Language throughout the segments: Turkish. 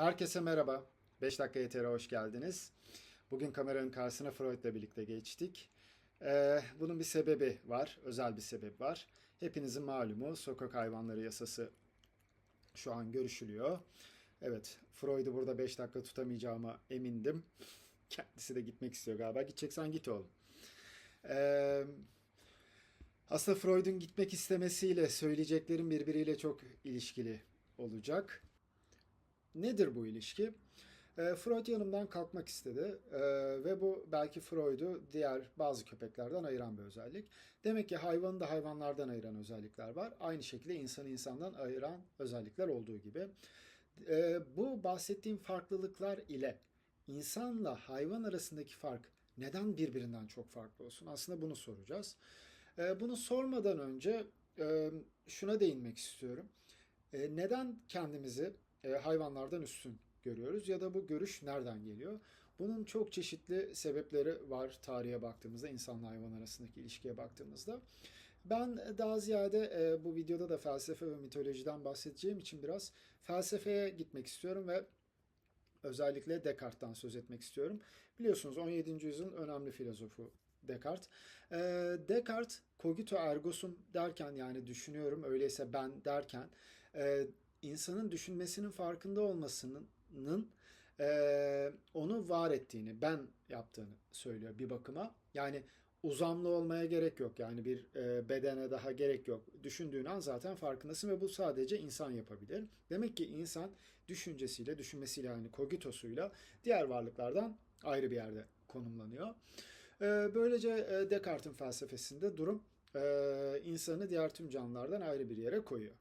Herkese merhaba. 5 dakika yetere hoş geldiniz. Bugün kameranın karşısına Freud'la birlikte geçtik. Ee, bunun bir sebebi var, özel bir sebep var. Hepinizin malumu sokak hayvanları yasası şu an görüşülüyor. Evet, Freud'u burada 5 dakika tutamayacağıma emindim. Kendisi de gitmek istiyor galiba. Gideceksen git oğlum. Ee, aslında Freud'un gitmek istemesiyle söyleyeceklerim birbiriyle çok ilişkili olacak. Nedir bu ilişki? E, Freud yanımdan kalkmak istedi E, ve bu belki Freud'u diğer bazı köpeklerden ayıran bir özellik. Demek ki hayvanı da hayvanlardan ayıran özellikler var. Aynı şekilde insanı insandan ayıran özellikler olduğu gibi. E, bu bahsettiğim farklılıklar ile insanla hayvan arasındaki fark neden birbirinden çok farklı olsun? Aslında bunu soracağız. E, bunu sormadan önce e, şuna değinmek istiyorum. E, neden kendimizi e, hayvanlardan üstün görüyoruz ya da bu görüş nereden geliyor? Bunun çok çeşitli sebepleri var tarihe baktığımızda, insanla hayvan arasındaki ilişkiye baktığımızda. Ben daha ziyade e, bu videoda da felsefe ve mitolojiden bahsedeceğim için biraz felsefeye gitmek istiyorum ve özellikle Descartes'tan söz etmek istiyorum. Biliyorsunuz 17. yüzyılın önemli filozofu Descartes. E, Descartes cogito ergo sum derken yani düşünüyorum öyleyse ben derken e, insanın düşünmesinin farkında olmasının e, onu var ettiğini, ben yaptığını söylüyor bir bakıma. Yani uzamlı olmaya gerek yok. Yani bir e, bedene daha gerek yok. Düşündüğün an zaten farkındasın ve bu sadece insan yapabilir. Demek ki insan düşüncesiyle, düşünmesiyle yani kogitosuyla diğer varlıklardan ayrı bir yerde konumlanıyor. E, böylece e, Descartes'in felsefesinde durum e, insanı diğer tüm canlılardan ayrı bir yere koyuyor.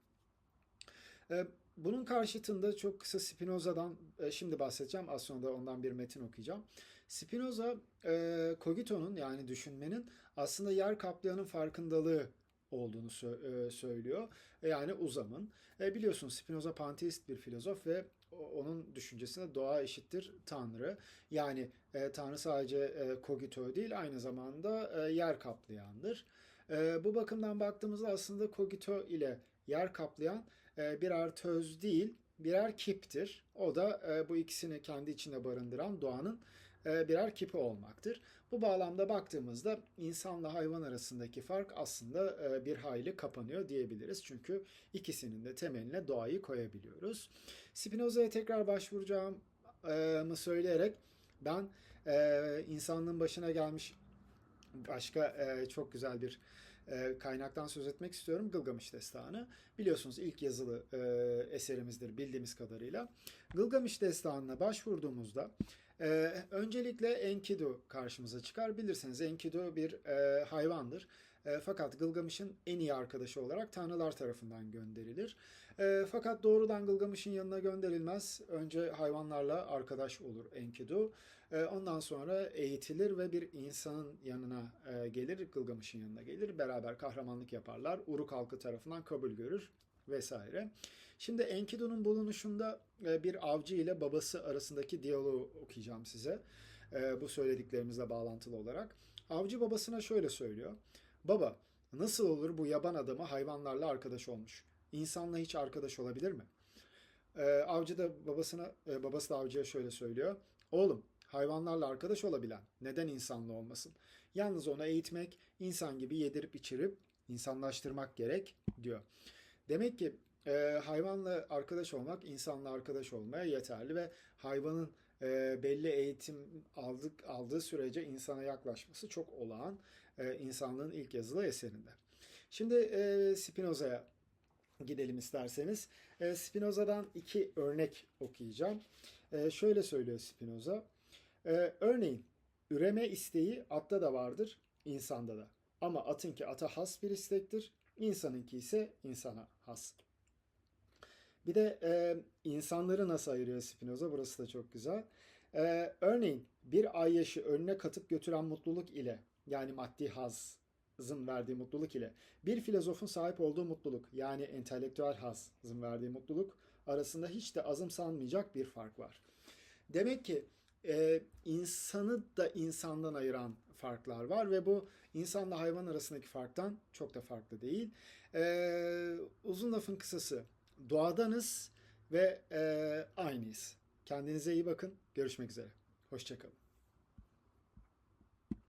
E, bunun karşıtında çok kısa Spinoza'dan e, şimdi bahsedeceğim. Az sonra da ondan bir metin okuyacağım. Spinoza e, Cogito'nun yani düşünmenin aslında yer kaplayanın farkındalığı olduğunu e, söylüyor. Yani uzamın. E, biliyorsunuz Spinoza panteist bir filozof ve onun düşüncesinde doğa eşittir Tanrı. Yani Tanrı sadece Cogito değil aynı zamanda yer kaplayandır. Bu bakımdan baktığımızda aslında Cogito ile yer kaplayan e, birer töz değil, birer kiptir. O da e, bu ikisini kendi içinde barındıran doğanın e, birer kipi olmaktır. Bu bağlamda baktığımızda insanla hayvan arasındaki fark aslında bir hayli kapanıyor diyebiliriz. Çünkü ikisinin de temeline doğayı koyabiliyoruz. Spinoza'ya tekrar başvuracağımı söyleyerek ben insanlığın başına gelmiş başka çok güzel bir e, kaynaktan söz etmek istiyorum. Gılgamış Destanı. Biliyorsunuz ilk yazılı e, eserimizdir bildiğimiz kadarıyla. Gılgamış Destanı'na başvurduğumuzda e, öncelikle Enkidu karşımıza çıkar. Bilirsiniz Enkidu bir e, hayvandır. E, fakat Gılgamış'ın en iyi arkadaşı olarak tanrılar tarafından gönderilir. E, fakat doğrudan Gılgamış'ın yanına gönderilmez. Önce hayvanlarla arkadaş olur Enkidu. E, ondan sonra eğitilir ve bir insanın yanına e, gelir, Gılgamış'ın yanına gelir. Beraber kahramanlık yaparlar. Uruk halkı tarafından kabul görür vesaire. Şimdi Enkidu'nun bulunuşunda e, bir avcı ile babası arasındaki diyaloğu okuyacağım size. E, bu söylediklerimizle bağlantılı olarak. Avcı babasına şöyle söylüyor. Baba, nasıl olur bu yaban adamı hayvanlarla arkadaş olmuş? İnsanla hiç arkadaş olabilir mi? Ee, avcı da babasına, e, babası da avcıya şöyle söylüyor. Oğlum, hayvanlarla arkadaş olabilen neden insanla olmasın? Yalnız ona eğitmek, insan gibi yedirip içirip insanlaştırmak gerek diyor. Demek ki e, hayvanla arkadaş olmak insanla arkadaş olmaya yeterli ve hayvanın e, belli eğitim aldık aldığı sürece insana yaklaşması çok olağan e, insanlığın ilk yazılı eserinde. Şimdi e, Spinoza'ya gidelim isterseniz. E, Spinoza'dan iki örnek okuyacağım. E, şöyle söylüyor Spinoza. E, örneğin üreme isteği atta da vardır, insanda da. Ama atınki ata has bir istektir, insanınki ise insana has. Bir de e, insanları nasıl ayırıyor Spinoza? Burası da çok güzel. E, örneğin bir ay yaşı önüne katıp götüren mutluluk ile yani maddi hazın verdiği mutluluk ile bir filozofun sahip olduğu mutluluk yani entelektüel hazın verdiği mutluluk arasında hiç de azımsanmayacak bir fark var. Demek ki e, insanı da insandan ayıran farklar var ve bu insanla hayvan arasındaki farktan çok da farklı değil. E, uzun lafın kısası doğadanız ve e, aynıyız. Kendinize iyi bakın. Görüşmek üzere. Hoşçakalın.